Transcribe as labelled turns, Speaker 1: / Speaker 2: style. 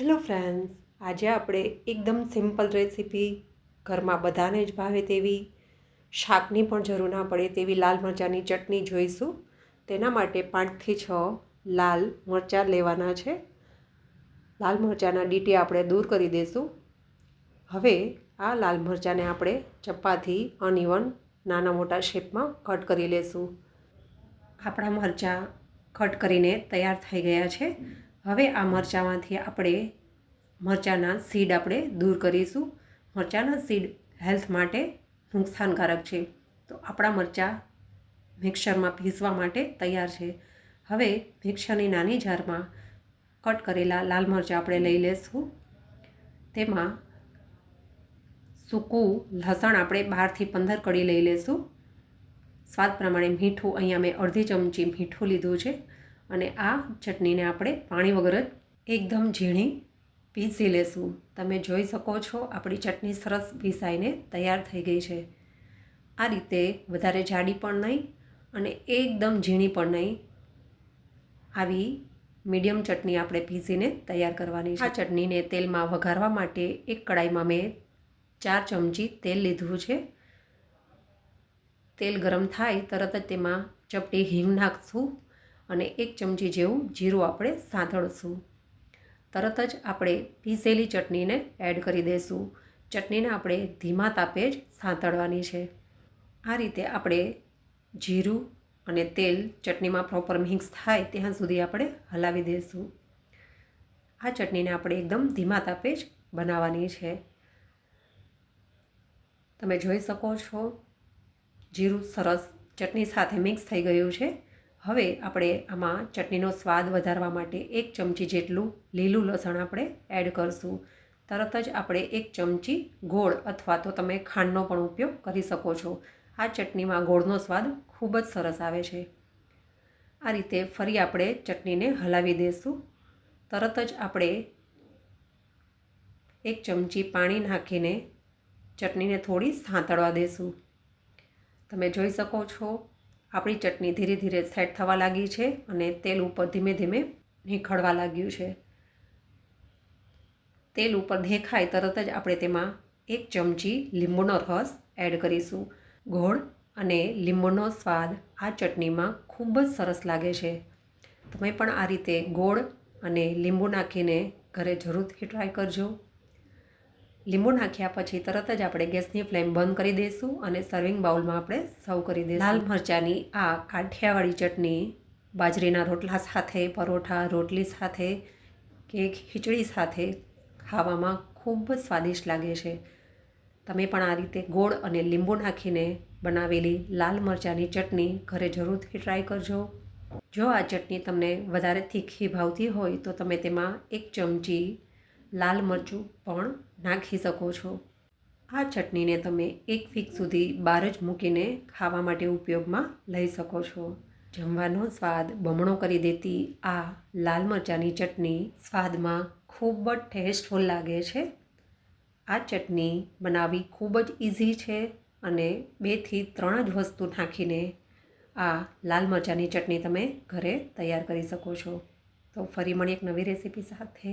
Speaker 1: Hello friends, આજે આપણે એકદમ સિમ્પલ રેસીપી ઘરમાં બધાને જ ભાવે તેવી શાકની પણ જરૂર ના પડે તેવી લાલ મરચાંની ચટણી જોઈશું. તેના માટે પાંચથી છ લાલ મરચાં લેવાના છે. લાલ મરચાંના ડીટી આપણે દૂર કરી દઈશું હવે આ લાલ મરચાંને આપણે ચપ્પાથી અનઇવન, નાના મોટા શેપમાં કટ કરી લેશું. આપણા મરચાં કટ કરીને તૈયાર થઈ ગયા છે. હવે આ મરચાંમાંથી આપણે મરચાંના સીડ આપણે દૂર કરીશું. મરચાંના સીડ હેલ્થ માટે નુકસાનકારક છે. તો આપણા મરચાં મિક્સરમાં પીસવા માટે તૈયાર છે. હવે મિક્સરની નાની જારમાં કટ કરેલા લાલ મરચાં આપણે લઈ લઈશું તેમાં સૂકું લસણ આપણે બારથી પંદર કડી લઈ લઈશું સ્વાદ પ્રમાણે મીઠું, અહીંયા મેં અડધી ચમચી મીઠું લીધું છે. અને આ ચટણીને આપણે પાણી વગર જ એકદમ ઝીણી પીસી લેશું. તમે જોઈ શકો છો, આપણી ચટણી સરસ પીસાઈને તૈયાર થઈ ગઈ છે. આ રીતે વધારે જાડી પણ નહીં અને એકદમ ઝીણી પણ નહીં. આવી મીડિયમ ચટણી આપણે પીસીને તૈયાર કરવાની છે. આ ચટણીને તેલમાં વઘારવા માટે એક કડાઈમાં મેં ચાર ચમચી તેલ લીધું છે. તેલ ગરમ થાય તરત જ તેમાં ચપટી હિંગ નાખશું. અને એક ચમચી જેવું જીરું આપણે સાંતળશું તરત જ આપણે પીસેલી ચટણીને એડ કરી દઈશું ચટણીને આપણે ધીમા તાપે જ સાંતળવાની છે. આ રીતે આપણે જીરું અને તેલ ચટણીમાં પ્રોપર મિક્સ થાય ત્યાં સુધી આપણે હલાવી દઈશું આ ચટણીને આપણે એકદમ ધીમા તાપે જ બનાવવાની છે. તમે જોઈ શકો છો, જીરું સરસ ચટણી સાથે મિક્સ થઈ ગયું છે. હવે આપણે આમાં ચટણીનો સ્વાદ વધારવા માટે એક ચમચી જેટલું લીલું લસણ આપણે એડ કરશું. તરત જ આપણે એક ચમચી ગોળ અથવા તો તમે ખાંડનો પણ ઉપયોગ કરી શકો છો. આ ચટણીમાં ગોળનો સ્વાદ ખૂબ જ સરસ આવે છે. આ રીતે ફરી આપણે ચટણીને હલાવી દઈશું તરત જ આપણે એક ચમચી પાણી નાખીને ચટણીને થોડી સાંતળવા દઈશું તમે જોઈ શકો છો આપણી ચટણી ધીરે ધીરે સેટ થવા લાગી છે અને તેલ ઉપર ધીમે ધીમે નીખળવા લાગ્યું છે. તેલ ઉપર દેખાય તરત જ આપણે તેમાં એક ચમચી લીંબુનો રસ એડ કરીશું. ગોળ અને લીંબુનો સ્વાદ આ ચટણીમાં ખૂબ જ સરસ લાગે છે. તમે પણ આ રીતે ગોળ અને લીંબુ નાખીને ઘરે જરૂરથી ટ્રાય કરજો. લીંબુ નાખ્યા પછી તરત જ આપણે ગેસની ફ્લેમ બંધ કરી દઈશું અને સર્વિંગ બાઉલમાં આપણે સર્વ કરી દઈશું. લાલ મરચાંની આ કાઠિયાવાડી ચટણી, બાજરીના રોટલા સાથે, પરોઠા, રોટલી સાથે કે ખીચડી સાથે ખાવામાં ખૂબ જ સ્વાદિષ્ટ લાગે છે. તમે પણ આ રીતે ગોળ અને લીંબુ નાખીને બનાવેલી લાલ મરચાંની ચટણી ઘરે જરૂરથી ટ્રાય કરજો. જો આ ચટણી તમને વધારે તીખી ભાવતી હોય તો તમે તેમાં એક ચમચી લાલ મરચું પણ નાખી શકો છો. આ ચટણીને તમે એક વીક સુધી બહાર જ મૂકીને ખાવા માટે ઉપયોગમાં લઈ શકો છો. જમવાનો સ્વાદ બમણો કરી દેતી આ લાલ મરચાંની ચટણી સ્વાદમાં ખૂબ જ ટેસ્ટફુલ લાગે છે. આ ચટણી બનાવવી ખૂબ જ ઇઝી છે અને બેથી ત્રણ જ વસ્તુ નાખીને આ લાલ મરચાંની ચટણી તમે ઘરે તૈયાર કરી શકો છો. તો ફરી મળી એક નવી રેસીપી સાથે.